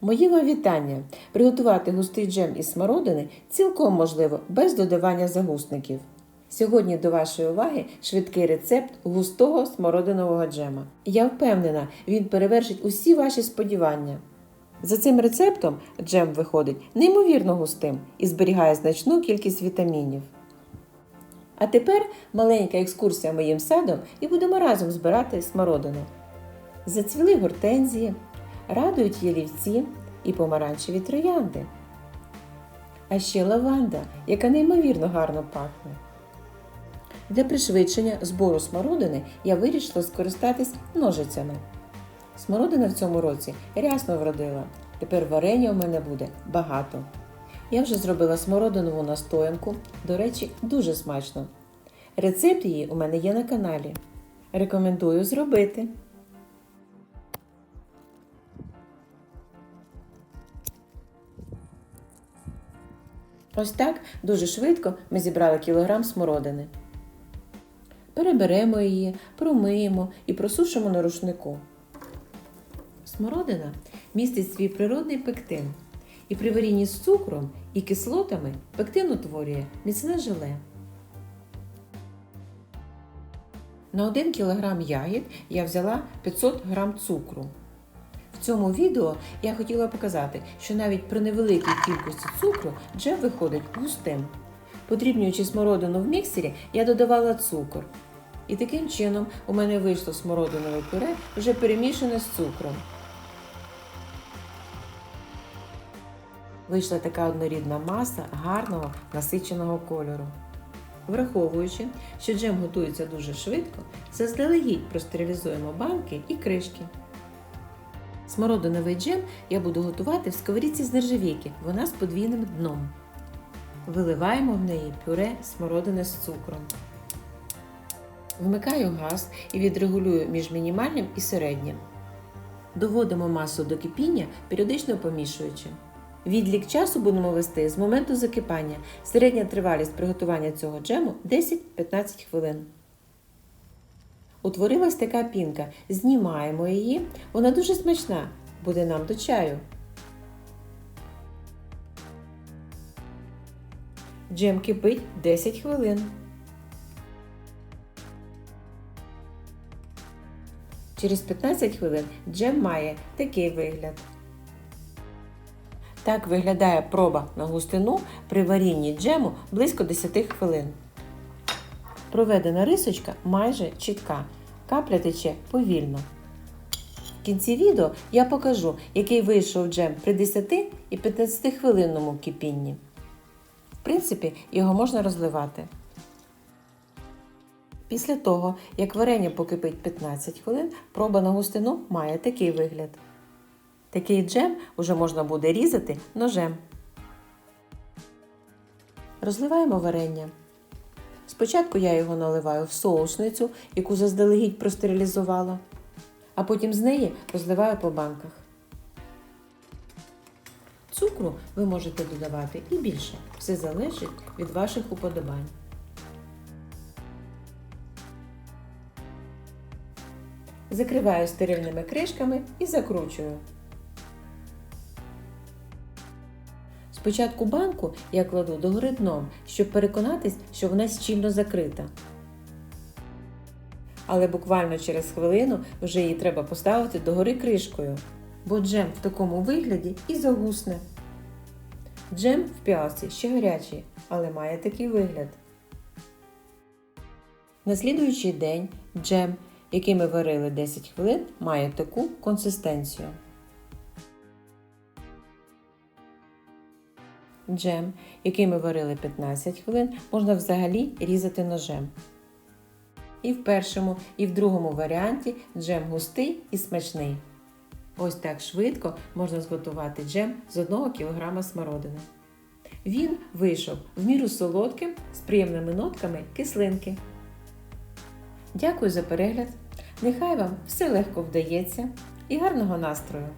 Мої вам вітання! Приготувати густий джем із смородини цілком можливо без додавання загусників. Сьогодні до вашої уваги швидкий рецепт густого смородинового джема. Я впевнена, він перевершить усі ваші сподівання. За цим рецептом джем виходить неймовірно густим і зберігає значну кількість вітамінів. А тепер маленька екскурсія моїм садом і будемо разом збирати смородину. Зацвіли гортензії, радують ялівці і помаранчеві троянди. А ще лаванда, яка неймовірно гарно пахне. Для пришвидшення збору смородини я вирішила скористатись ножицями. Смородина в цьому році рясно вродила. Тепер варення у мене буде багато. Я вже зробила смородинову настоянку, до речі, дуже смачно. Рецепт її у мене є на каналі. Рекомендую зробити. Ось так дуже швидко ми зібрали кілограм смородини. Переберемо її, промиємо і просушимо на рушнику. Смородина містить свій природний пектин. І при варінні з цукром і кислотами пектин утворює міцне желе. На 1 кг ягід я взяла 500 г цукру. В цьому відео я хотіла показати, що навіть при невеликій кількості цукру джем виходить густим. Подрібнюючи смородину в міксері, я додавала цукор. І таким чином у мене вийшло смородинове пюре вже перемішане з цукром. Вийшла така однорідна маса гарного насиченого кольору. Враховуючи, що джем готується дуже швидко, заздалегідь простерилізуємо банки і кришки. Смородиновий джем я буду готувати в сковорідці з нержавійки, вона з подвійним дном. Виливаємо в неї пюре смородини з цукром. Вмикаю газ і відрегулюю між мінімальним і середнім. Доводимо масу до кипіння, періодично помішуючи. Відлік часу будемо вести з моменту закипання. Середня тривалість приготування цього джему 10-15 хвилин. Утворилась така пінка. Знімаємо її. Вона дуже смачна, буде нам до чаю. Джем кипить 10 хвилин. Через 15 хвилин джем має такий вигляд. Так виглядає проба на густину при варінні джему близько 10 хвилин. Проведена рисочка майже чітка. Капля тече повільно. В кінці відео я покажу, який вийшов джем при 10 і 15 хвилинному кипінні. В принципі, його можна розливати. Після того, як варення покипить 15 хвилин, проба на густину має такий вигляд. Такий джем уже можна буде різати ножем. Розливаємо варення. Спочатку я його наливаю в соусницю, яку заздалегідь простерилізувала, а потім з неї розливаю по банках. Цукру ви можете додавати і більше. Все залежить від ваших уподобань. Закриваю стерильними кришками і закручую. Спочатку банку я кладу догори дном, щоб переконатись, що вона щільно закрита. Але буквально через хвилину вже її треба поставити догори кришкою, бо джем в такому вигляді і загусне. Джем в піалці ще гарячий, але має такий вигляд. На слідуючий день джем, який ми варили 10 хвилин, має таку консистенцію. Джем, який ми варили 15 хвилин, можна взагалі різати ножем. І в першому, і в другому варіанті джем густий і смачний. Ось так швидко можна зготувати джем з 1 кг смородини. Він вийшов в міру солодким з приємними нотками кислинки. Дякую за перегляд! Нехай вам все легко вдається і гарного настрою!